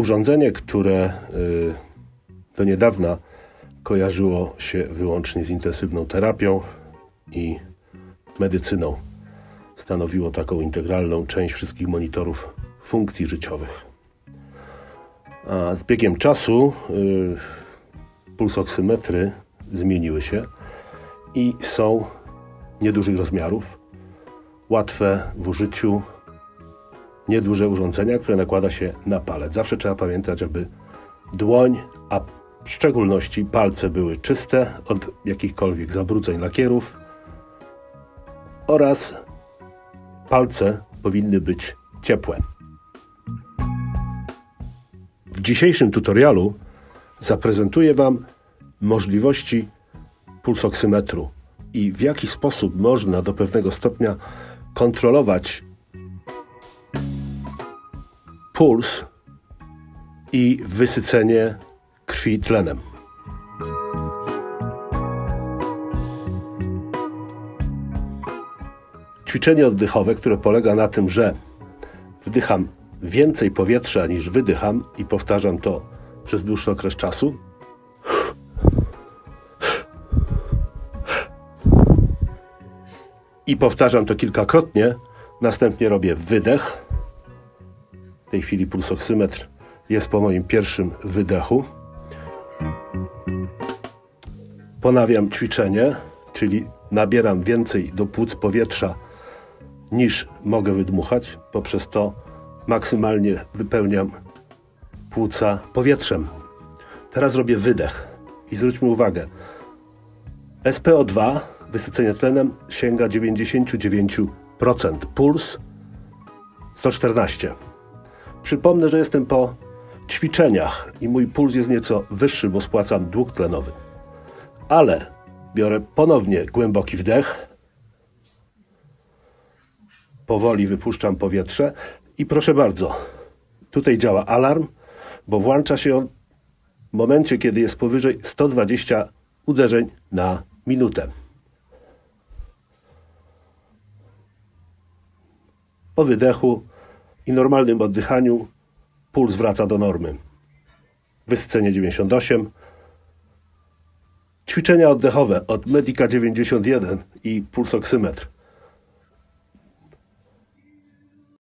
urządzenie, które y, do niedawna kojarzyło się wyłącznie z intensywną terapią i medycyną. Stanowiło taką integralną część wszystkich monitorów funkcji życiowych. A z biegiem czasu y, pulsoksymetry zmieniły się i są niedużych rozmiarów, łatwe w użyciu, nieduże urządzenia, które nakłada się na palec. Zawsze trzeba pamiętać, aby dłoń, a w szczególności palce były czyste od jakichkolwiek zabrudzeń lakierów oraz palce powinny być ciepłe. W dzisiejszym tutorialu zaprezentuję Wam możliwości pulsoksymetru i w jaki sposób można do pewnego stopnia kontrolować puls i wysycenie krwi tlenem. Ćwiczenie oddechowe, które polega na tym, że wdycham więcej powietrza niż wydycham i powtarzam to przez dłuższy okres czasu. I powtarzam to kilkakrotnie. Następnie robię wydech. W tej chwili pulsoksymetr jest po moim pierwszym wydechu. Ponawiam ćwiczenie, czyli nabieram więcej do płuc powietrza niż mogę wydmuchać. Poprzez to maksymalnie wypełniam płuca powietrzem. Teraz robię wydech i zwróćmy uwagę. SPO2, wysycenie tlenem, sięga 99%. Puls 114. Przypomnę, że jestem po ćwiczeniach i mój puls jest nieco wyższy, bo spłacam dług tlenowy. Ale biorę ponownie głęboki wdech. Powoli wypuszczam powietrze i proszę bardzo, tutaj działa alarm, bo włącza się on w momencie, kiedy jest powyżej 120 uderzeń na minutę. Po wydechu i normalnym oddychaniu puls wraca do normy. Wysycenie 98. Ćwiczenia oddechowe od Medica 91 i pulsoksymetr